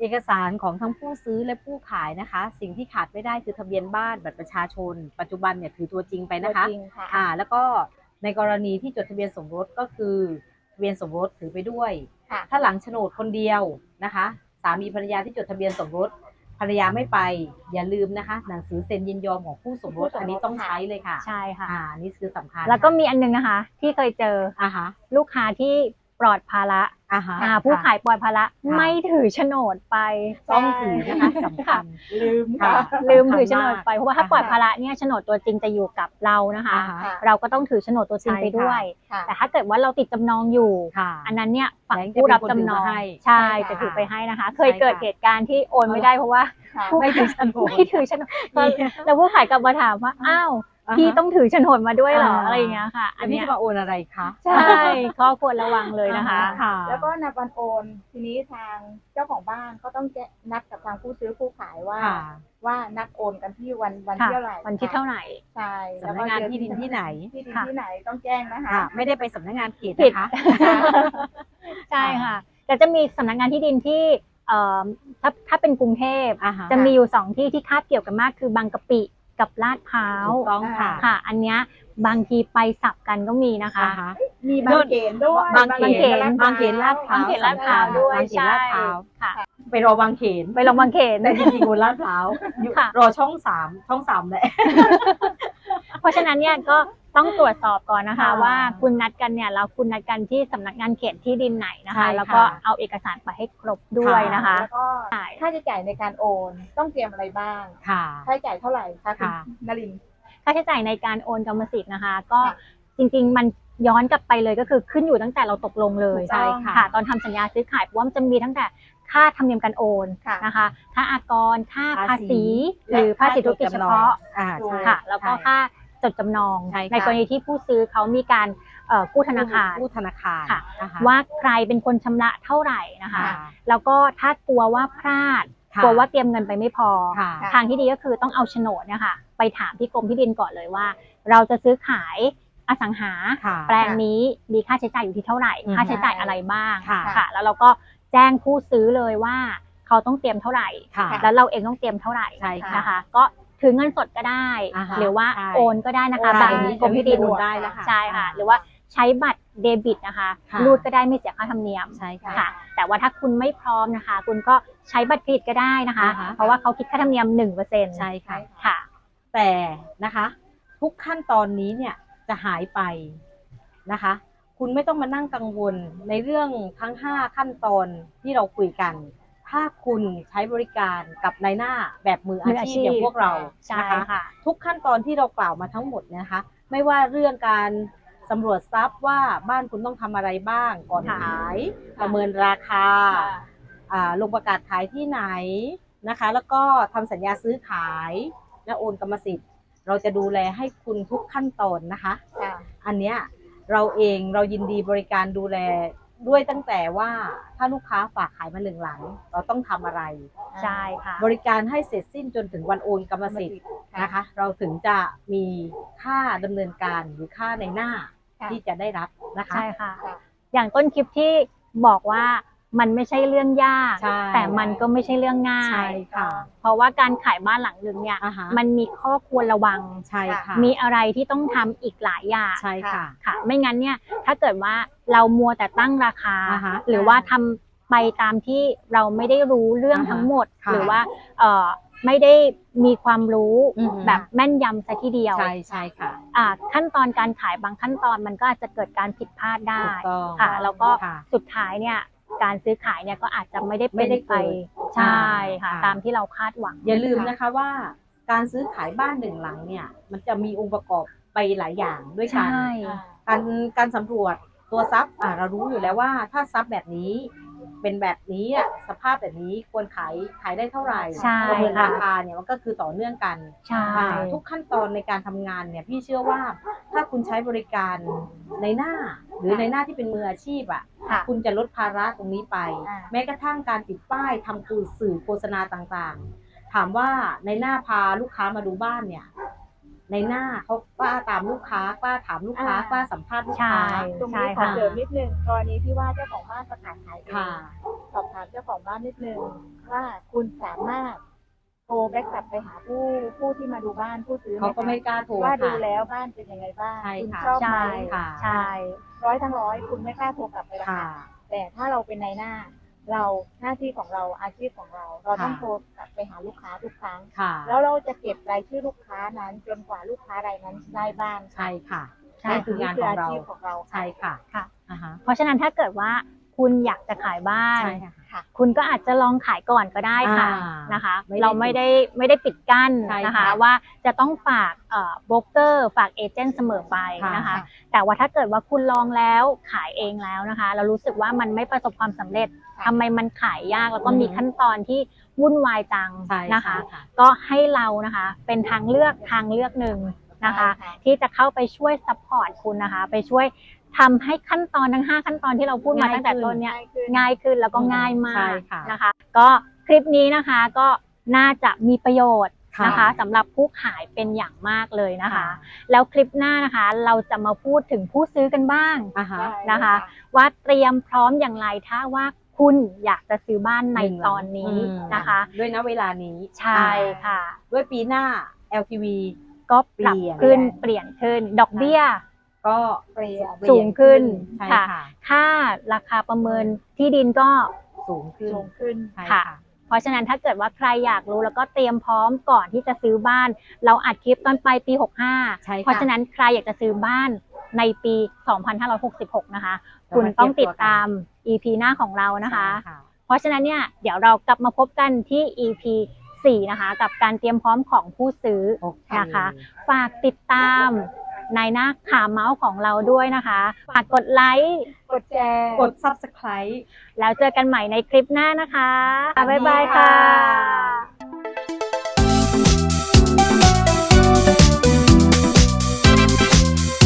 [SPEAKER 2] เอกสารของทั้งผู้ซื้อและผู้ขายนะคะ สิ่งที่ขาดไม่ได้คือทะเบียนบ้านบัตรประชาชน ปัจจุบันเนี่ยถือตัวจริงไปนะคะ
[SPEAKER 3] ตัวจริงค่ะ
[SPEAKER 2] อ่า แล้วก็ในกรณีที่จดทะเบียนสมรสก็คือทะเบียนสมรสถือไปด้วย
[SPEAKER 3] ค่ะ
[SPEAKER 2] ถ้าหลังโฉนดคนเดียวนะคะ สามีภรรยาที่จดทะเบียนสมรสภรรยาไม่ไป อย่าลืมนะคะ หนังสือเซ็นยินยอมของผู้สมรส
[SPEAKER 3] ผู้สมรส
[SPEAKER 2] อันนี้ต้อง
[SPEAKER 3] ค่ะ
[SPEAKER 2] ใช้เลยค่ะ
[SPEAKER 1] ใช่ค่ะ
[SPEAKER 2] อ่านี่คือสำคัญ
[SPEAKER 1] แล้วก็มีอันนึงนะคะ ที่เคยเจอ
[SPEAKER 2] อ่าฮะ
[SPEAKER 1] ลูกค้าที่ ปลอดภาระ
[SPEAKER 2] อ่าฮะ
[SPEAKER 1] อ่าผู้ขายปลอดภาระ
[SPEAKER 2] ค่ะ
[SPEAKER 1] ไม่ถือโฉนดไป
[SPEAKER 2] ต้องถือนะคะสำคัญ
[SPEAKER 3] ลืมค่ะ
[SPEAKER 2] ค่ะ
[SPEAKER 1] ลืมถือโฉนดไปเพราะว่าถ้า
[SPEAKER 2] อ่าฮะ
[SPEAKER 1] ปล่อยภาระเนี่ยโฉนดตัวจริงจะอยู่กับเรานะคะ
[SPEAKER 2] อ่าฮะ
[SPEAKER 3] ค่ะ
[SPEAKER 1] เราก็ต้องถือโฉนดตัวจริง
[SPEAKER 2] ใช่
[SPEAKER 1] ไปด้วย
[SPEAKER 3] ค่ะ
[SPEAKER 1] แต่ถ้าเกิดว่าเราติดจำนองอยู่
[SPEAKER 2] ค่ะ
[SPEAKER 1] อันนั้นเนี่ยฝั่ง
[SPEAKER 2] แบงค์จะ
[SPEAKER 1] ผู้รับ
[SPEAKER 2] เป็นคน
[SPEAKER 1] จำนอง
[SPEAKER 2] ถือมาให้
[SPEAKER 1] ใช่
[SPEAKER 3] ใช่ค่ะ
[SPEAKER 1] จะถือไปให้นะคะ
[SPEAKER 2] ใช่
[SPEAKER 1] เคยเกิด
[SPEAKER 2] ค่ะ
[SPEAKER 1] เหตุการณ์ที่โอนไม่ได้เพราะว่า
[SPEAKER 3] ค่ะ
[SPEAKER 1] ผู้
[SPEAKER 2] ไม่ถือโฉนด
[SPEAKER 1] ไม่ถือโฉนดแล้วผู้ขายกลับมาถามว่าอ้าวา
[SPEAKER 2] ฮะ
[SPEAKER 1] พี่ต้องถือโฉนดมาด้วยเหรอ
[SPEAKER 2] อ่า
[SPEAKER 1] อะไรอย่างเงี้ยค่ะ อั
[SPEAKER 2] อั
[SPEAKER 1] น
[SPEAKER 2] นนี้
[SPEAKER 1] เนี้ย
[SPEAKER 2] จะมาโอนอะไรคะ
[SPEAKER 1] ใช่ก็ควรระวังเลยนะคะ
[SPEAKER 2] ค่ะ
[SPEAKER 3] แล้วก็นัดวันโอน ทีนี้ทางเจ้าของบ้านก็ต้องแจ้งนัดกับทางผู้ซื้อผู้ขายว่า
[SPEAKER 2] ค่ะ
[SPEAKER 3] ว่านัดโอนกันที่วันวัน
[SPEAKER 1] ค่ะ
[SPEAKER 3] ที่เท่าไหร่
[SPEAKER 1] วันที่เท่าไหร่
[SPEAKER 3] ใช่
[SPEAKER 2] สำนักงานที่ดินที่ไหน
[SPEAKER 3] ที่ดิน
[SPEAKER 1] ค่ะ
[SPEAKER 3] ที่ไหนต้องแจ้งนะคะ
[SPEAKER 2] ค่ะไม่ได้ไปสำนักงานเขต
[SPEAKER 1] ผิด
[SPEAKER 2] นะคะ
[SPEAKER 1] ใช่ค่ะ แต่จะมีสำนักงานที่ดินที่เอ่อถ้าถ้าเป็นกรุงเทพ
[SPEAKER 2] อ่าฮะ
[SPEAKER 1] จะมีอยู่สองที่ที่คาบเกี่ยวกันมากคือบางกะปิ กับลาดพร้าว
[SPEAKER 2] ถูกต้องค่ะ
[SPEAKER 1] ค่ะ อันเนี้ยบางทีไปสับกันก็มีนะคะ
[SPEAKER 2] อ่าฮะ
[SPEAKER 3] มีบางเขนด้วย
[SPEAKER 2] บางเขน
[SPEAKER 3] และ
[SPEAKER 2] บางเขนลาดพร้
[SPEAKER 1] บางเขตลาดพร้าวด้วย
[SPEAKER 2] บางเขน
[SPEAKER 1] ใช่
[SPEAKER 2] ลาดพร้าว
[SPEAKER 1] ค่ะ
[SPEAKER 2] ไปรอบางเขน
[SPEAKER 1] ไปลงบางเขน
[SPEAKER 2] แต่จริงๆบนลาดพร้าวอยู่
[SPEAKER 1] ค่ะ
[SPEAKER 2] รอช่องสามช่องสามแหละ
[SPEAKER 1] เพราะฉะนั้นเนี่ยก็ต้องตรวจสอบก่อนนะคะ
[SPEAKER 2] ค่ะ
[SPEAKER 1] ว่าคุณนัดกันเนี่ยแล้วคุณนัดกันที่สำนักงานเขตที่ดินไหนนะ
[SPEAKER 2] ใช่
[SPEAKER 1] คะ
[SPEAKER 2] ค่ะ
[SPEAKER 1] แล้วก็เอาเอกสารไปให้ครบด้วยนะคะ
[SPEAKER 3] แล้วก็ค่าใช้จ่ายในการโอน ต้องเตรียมอะไรบ้าง
[SPEAKER 2] ค่ะ
[SPEAKER 3] ค่าใช้จ่ายเท่าไหร่คะคุณ
[SPEAKER 2] ค่ะ
[SPEAKER 3] นรินทร์
[SPEAKER 1] ค่าใช้จ่ายในการโอนกรรมสิทธิ์นะคะ ก็
[SPEAKER 3] ค่ะ
[SPEAKER 1] จริง ๆ มันย้อนกลับไปเลยก็คือขึ้นอยู่ตั้งแต่เราตกลงเลย
[SPEAKER 3] ถูกต้อง
[SPEAKER 1] ค่ะ ตอนทำสัญญาซื้อขายเพราะว่ามันจะมีตั้งแต่ค่าธรรมเนียมการโอน
[SPEAKER 3] ค่ะ
[SPEAKER 1] นะคะค่าอากร ค่าภา
[SPEAKER 2] ภาษี
[SPEAKER 1] ษี หรือภาษีธุรกิจเฉพาะ
[SPEAKER 2] อ่าใช่
[SPEAKER 1] ค่ะ แล้วก็
[SPEAKER 2] ใช่
[SPEAKER 1] ค่า จดจำนอง
[SPEAKER 2] ใช่ค่ะ
[SPEAKER 1] ในกรณีที่ผู้ซื้อเขามีการเอ่อกู้ธนาคาร
[SPEAKER 2] ผู้ธนาคาร
[SPEAKER 1] ค่ะ
[SPEAKER 2] อ่ฮะ
[SPEAKER 1] ว่าใครเป็นคนชำระเท่าไหร่นะคะ
[SPEAKER 2] ค่ะ
[SPEAKER 1] แล้วก็ถ้ากลัวว่าพลาด
[SPEAKER 2] ค่ะ
[SPEAKER 1] กลัวว่าเตรียมเงินไปไม่พอ
[SPEAKER 2] ค่ะ
[SPEAKER 1] ทางที่ดีก็คือต้องเอาโฉนดเนี่ยค่ะไปถามที่กรมที่ดินก่อนเลยว่า เราจะซื้อขายอสังหา
[SPEAKER 2] ค่ะ
[SPEAKER 1] แปลงนี้มีค่าใช้จ่ายอยู่ที่เท่าไหร่
[SPEAKER 2] อือฮึ
[SPEAKER 1] ค่าใช้จ่ายอะไรบ้าง
[SPEAKER 2] ค่ะ
[SPEAKER 1] ค่ะแล้วเราก็แจ้งผู้ซื้อเลยว่าเขาต้องเตรียมเท่าไหร่
[SPEAKER 2] ค่ะ
[SPEAKER 1] แล้วเราเองต้องเตรียมเท่าไหร่
[SPEAKER 2] ใช่ค่ะ
[SPEAKER 1] นะคะ ก็ ถือเงินสดก็ได้
[SPEAKER 2] อ่าฮะ
[SPEAKER 1] หรือว่า
[SPEAKER 2] ใช่
[SPEAKER 1] โอนก็ได้นะคะ
[SPEAKER 3] โอน
[SPEAKER 1] บาง
[SPEAKER 3] ได้
[SPEAKER 1] กรมที่ดิน
[SPEAKER 2] โอนได้แล้วค่ะ
[SPEAKER 1] ใช่ค่ะ
[SPEAKER 2] อ่า
[SPEAKER 1] หรือว่าใช้บัตรเดบิตนะคะ
[SPEAKER 2] ค่ะ
[SPEAKER 1] รูดก็ได้ไม่เสียค่าธรรมเนียม
[SPEAKER 2] ใช่ค่ะ
[SPEAKER 1] ค่ะ แต่ว่าถ้าคุณไม่พร้อมนะคะ คุณก็ใช้บัตรเครดิตก็ได้นะคะ
[SPEAKER 2] อ่าฮะ
[SPEAKER 1] เพราะว่าเขาคิดค่าธรรมเนียมหนึ่งเปอร์เซ็นต์
[SPEAKER 2] ใช่ค่ะ
[SPEAKER 1] ค่ะ
[SPEAKER 2] แต่นะคะ ทุกขั้นตอนนี้เนี่ยจะหายไปนะคะ คุณไม่ต้องมานั่งกังวลในเรื่องทั้ง 5 ขั้นตอนที่เราคุยกัน ถ้าคุณใช้บริการกับนายหน้าแบบมืออา
[SPEAKER 1] มืออาชี
[SPEAKER 2] ชีพ
[SPEAKER 1] พ
[SPEAKER 2] อย่างพวกเรา
[SPEAKER 1] ใช่
[SPEAKER 2] นะคะ
[SPEAKER 1] ค่ะ
[SPEAKER 2] ทุกขั้นตอนที่เรากล่าวมาทั้งหมดเนี่ยนะคะ ไม่ว่าเรื่องการสำรวจทรัพย์ว่าบ้านคุณต้องทำอะไรบ้างก่อน
[SPEAKER 1] ค่ะ
[SPEAKER 2] ขายประเมินราคาอ่าลงประกาศขายที่ไหนนะคะ แล้วก็ทำสัญญาซื้อขายและโอนกรรมสิทธิ์ เราจะดูแลให้คุณทุกขั้นตอนนะคะ
[SPEAKER 3] ค่ะ
[SPEAKER 2] อันเนี้ยเราเองเรายินดีบริการดูแล ด้วยตั้งแต่ว่าถ้าลูกค้าฝากขายมาหนึ่งหลัง เราต้องทำอะไร
[SPEAKER 1] ใช่ค่ะ
[SPEAKER 2] บริการให้เสร็จสิ้นจนถึงวันโอนกรรมสิทธิ์นะคะ เราถึงจะมีค่าดำเนินการหรือค่าในหน้า
[SPEAKER 3] ค่ะ
[SPEAKER 2] ที่จะได้รับนะคะ
[SPEAKER 1] ใช่ค่ะ
[SPEAKER 3] ค่ะ
[SPEAKER 1] อย่างต้นคลิปที่บอกว่า มันไม่ใช่เรื่องยาก
[SPEAKER 2] ใช่
[SPEAKER 1] แต่มันก็ไม่ใช่เรื่องง่า
[SPEAKER 2] ใช่
[SPEAKER 1] ย
[SPEAKER 2] ค่ะ
[SPEAKER 1] เพราะว่าการขายบ้านหลังหนึ่งเนี่ย
[SPEAKER 2] อ่าฮะ
[SPEAKER 1] มันมีข้อควรระวัง
[SPEAKER 2] ใช่ค่ะ
[SPEAKER 1] มีอะไรที่ต้องทำอีกหลายอย่าง
[SPEAKER 2] ใช่ค่ะ
[SPEAKER 1] ค่ะ ไม่งั้นเนี่ย ถ้าเกิดว่าเรามัวแต่ตั้งราคา
[SPEAKER 2] อ่าฮะ
[SPEAKER 1] หรือว่าทำไปตามที่เราไม่ได้รู้เรื่อง
[SPEAKER 2] อ่าฮะ
[SPEAKER 1] ทั้งหมด
[SPEAKER 2] ค่ะ
[SPEAKER 1] หรือว่าเอ่อไม่ได้มีความรู้
[SPEAKER 2] อืม
[SPEAKER 1] แบบแม่นยำซะทีเดียว
[SPEAKER 2] ใช่ใช่ค่ะ
[SPEAKER 1] อ่าขั้นตอนการขายบางขั้นตอนมันก็อาจจะเกิดการผิดพลาดได้
[SPEAKER 2] ถูกต้อง
[SPEAKER 1] ค่ะแล้วก็
[SPEAKER 2] ค่ะ
[SPEAKER 1] สุดท้ายเนี่ย การซื้อขายเนี่ยก็อาจจะไม่ได้
[SPEAKER 2] ไม่
[SPEAKER 1] เป็น
[SPEAKER 2] ได้
[SPEAKER 1] ไป
[SPEAKER 2] เกิด
[SPEAKER 1] ใช่ค่ะ
[SPEAKER 2] ค่ะ
[SPEAKER 1] ตามที่เราคาดหวัง
[SPEAKER 2] อย่าลืมนะคะว่า การซื้อขายบ้านหนึ่งหลังเนี่ย มันจะมีองค์ประกอบไปหลายอย่างด้วยกัน
[SPEAKER 1] ใช่
[SPEAKER 2] การการสำรวจตัวทรัพย์อะเรารู้อยู่แล้วว่าถ้าทรัพย์แบบนี้ เป็นแบบนี้อะสภาพแบบนี้ควรขายขายได้เท่าไหร่
[SPEAKER 1] ใช่
[SPEAKER 2] ประเมิน
[SPEAKER 1] ค่ะ
[SPEAKER 2] ราคาเนี่ยมันก็คือต่อเนื่องกัน
[SPEAKER 1] ใช่
[SPEAKER 2] อ่าทุกขั้นตอนในการทำงานเนี่ยพี่เชื่อว่าถ้าคุณใช้บริการในหน้า หรือในหน้าที่เป็นมืออาชีพอะ
[SPEAKER 1] ค่ะ
[SPEAKER 2] คุณจะลดภาระตรงนี้ไป
[SPEAKER 3] อ่า
[SPEAKER 2] แม้กระทั่งการติดป้ายทำคือสื่อโฆษณาต่างๆ ถามว่าในหน้าพาลูกค้ามาดูบ้านเนี่ย ในหน้าเขากล้าตามลูกค้ากล้าถามลูกค้า
[SPEAKER 3] อ่าก
[SPEAKER 2] ล้าสัมภาษณ์ลูก
[SPEAKER 1] ใช่
[SPEAKER 2] ค้า
[SPEAKER 3] ตรง
[SPEAKER 1] ใช่
[SPEAKER 3] นี้ขอ
[SPEAKER 1] ค่ะ
[SPEAKER 3] เสริมนิดนึงกรณีที่ว่าเจ้าของบ้านประกาศขายเอง
[SPEAKER 2] ค่ะ
[SPEAKER 3] สอบถามเจ้าของบ้านนิดนึงว่าคุณสามารถโทรแบ็กกลับไปหาผู้ผู้ที่มาดูบ้านผู้ซื้อห
[SPEAKER 2] เขาก็ไม่
[SPEAKER 3] คะ
[SPEAKER 2] กล้าโทร
[SPEAKER 3] ว่าดู
[SPEAKER 2] ค่ะ
[SPEAKER 3] แล้วบ้านเป็นยังไงบ้าง
[SPEAKER 2] ใช่
[SPEAKER 3] คุณ
[SPEAKER 2] ค่ะ
[SPEAKER 3] ชอบไหม
[SPEAKER 1] ใช่
[SPEAKER 2] ค่ะ
[SPEAKER 1] ใช่
[SPEAKER 3] ร้อยทั้งร้อยคุณไม่กล้าโทรกลับไปหรอก
[SPEAKER 2] ค่ะ
[SPEAKER 3] ค่ะ แต่ถ้าเราเป็นในายหน้า เราหน้าที่ของเราอาชีพของเรา เราต้อง
[SPEAKER 2] ค่ะ
[SPEAKER 3] โทรกลับไปหาลูกค้าทุกครั้ง
[SPEAKER 2] ค่ะ
[SPEAKER 3] แล้วเราจะเก็บรายชื่อลูกค้านั้นจนกว่าลูกค้ารายนั้นได้บ้าน
[SPEAKER 2] ใช่ค่ะ
[SPEAKER 1] ใช่
[SPEAKER 2] นั่นคืองานของเรา
[SPEAKER 3] ชีพของเรา
[SPEAKER 2] ใช่ค่ะ
[SPEAKER 1] ค่ะ
[SPEAKER 2] อ่าฮะ
[SPEAKER 1] เพราะฉะนั้นถ้าเกิดว่าคุณอยากจะขายบ้าน
[SPEAKER 2] ใช่ ค่ะ
[SPEAKER 3] ค่ะ
[SPEAKER 1] คุณก็อาจจะลองขายก่อนก็ได้ค่ะ
[SPEAKER 2] อ่า
[SPEAKER 1] นะคะ
[SPEAKER 2] ไม่ได้
[SPEAKER 1] เราไม่ได้ไม่ได้ปิดกั้น
[SPEAKER 2] ใช่
[SPEAKER 1] นะคะ
[SPEAKER 2] ค่ะ
[SPEAKER 1] ว่าจะต้องฝากเอ่อโบรกเกอร์ฝากเอเจนต์เสมอไปนะคะ
[SPEAKER 2] ค่ะ
[SPEAKER 1] แต่ว่าถ้าเกิดว่าคุณลองแล้วขายเองแล้วนะคะ เรารู้สึกว่ามันไม่ประสบความสำเร็จ
[SPEAKER 3] ค่ะ
[SPEAKER 1] ทำไมมันขายยากแล้วก็
[SPEAKER 2] อืม
[SPEAKER 1] มีขั้นตอนที่วุ่นวายจัง
[SPEAKER 2] ใช่
[SPEAKER 1] นะคะ
[SPEAKER 2] ใช่
[SPEAKER 1] ก็ให้เรานะคะเป็นทางเลือกทางเลือกหนึ่งนะคะ
[SPEAKER 3] ใช่ค่ะ
[SPEAKER 1] ที่จะเข้าไปช่วยซัพพอร์ตคุณนะคะ ไปช่วย ทำให้ขั้นตอนทั้ง 5 ขั้นตอนที่เราพูดมา
[SPEAKER 2] ง่าย
[SPEAKER 1] ตั้งแต่
[SPEAKER 2] ขึ้น
[SPEAKER 1] ต้นเนี่ย
[SPEAKER 3] ง่ายขึ้น
[SPEAKER 1] ง่ายขึ้นแล้วก็
[SPEAKER 2] อืม
[SPEAKER 1] ง่ายมา
[SPEAKER 2] ใช่
[SPEAKER 1] ก
[SPEAKER 2] ค่ะ
[SPEAKER 1] นะคะ ก็คลิปนี้นะคะก็น่าจะมีประโยชน์
[SPEAKER 2] ค่ะ
[SPEAKER 1] นะคะสำหรับผู้ขายเป็นอย่างมากเลยนะคะ
[SPEAKER 2] ค่ะ
[SPEAKER 1] แล้วคลิปหน้านะคะเราจะมาพูดถึงผู้ซื้อกันบ้าง
[SPEAKER 2] อ่าฮะ
[SPEAKER 1] นะคะ ว่าเตรียมพร้อมอย่างไรถ้าว่าคุณอยากจะซื้อบ้านใน
[SPEAKER 2] หนึ่งหลัง
[SPEAKER 1] ตอนนี้
[SPEAKER 2] อืม
[SPEAKER 1] นะคะ
[SPEAKER 2] ด้วยณเวลานี้
[SPEAKER 1] ใช่
[SPEAKER 2] อ่า
[SPEAKER 1] ค่ะ
[SPEAKER 2] ด้วยปีหน้า LTV
[SPEAKER 1] ก็ปรับ
[SPEAKER 2] เปลี่ยน
[SPEAKER 1] ขึ้นเปลี่ยนขึ้นดอกเบี้ย
[SPEAKER 2] ก็
[SPEAKER 3] เปลี่ยน
[SPEAKER 2] เปลี่ย
[SPEAKER 1] สูงขึ้น
[SPEAKER 2] ใช่
[SPEAKER 1] ค่ะ
[SPEAKER 2] ค่ะ
[SPEAKER 1] ค่าราคาประเมินที่ดินก็
[SPEAKER 2] สูงขึ้น
[SPEAKER 3] สูงขึ้น
[SPEAKER 2] ใช่
[SPEAKER 1] ค่ะ เพราะฉะนั้นถ้าเกิดว่าใครอยากรู้แล้วก็เตรียมพร้อมก่อนที่จะซื้อบ้าน เราอัดคลิปตอนปลายปี 65
[SPEAKER 2] ใช่ค่ะ
[SPEAKER 1] เพราะฉะนั้นใครอยากจะซื้อบ้านในปี 2566 นะคะ
[SPEAKER 2] เรามา
[SPEAKER 1] คุณต้องติด
[SPEAKER 2] เตรียมตัวกัน
[SPEAKER 1] ตาม EP หน้าของเรานะคะ
[SPEAKER 2] ใช่
[SPEAKER 1] เพราะฉะนั้นเนี่ยเดี๋ยวเรากลับมาพบกันที่ EP 4 นะคะ กับการเตรียมพร้อมของผู้ซื้อ
[SPEAKER 2] โอเค
[SPEAKER 1] นะคะ ฝากติดตาม ในหน้าขาเมาส์ของเราด้วยนะคะฝากกดไลค์
[SPEAKER 3] กดแชร์
[SPEAKER 2] กด subscribe
[SPEAKER 1] แล้วเจอกันใหม่ในคลิปหน้านะคะ
[SPEAKER 2] สวัสดี
[SPEAKER 1] บ๊ายบาย
[SPEAKER 2] ค่ะ
[SPEAKER 1] ค่ะ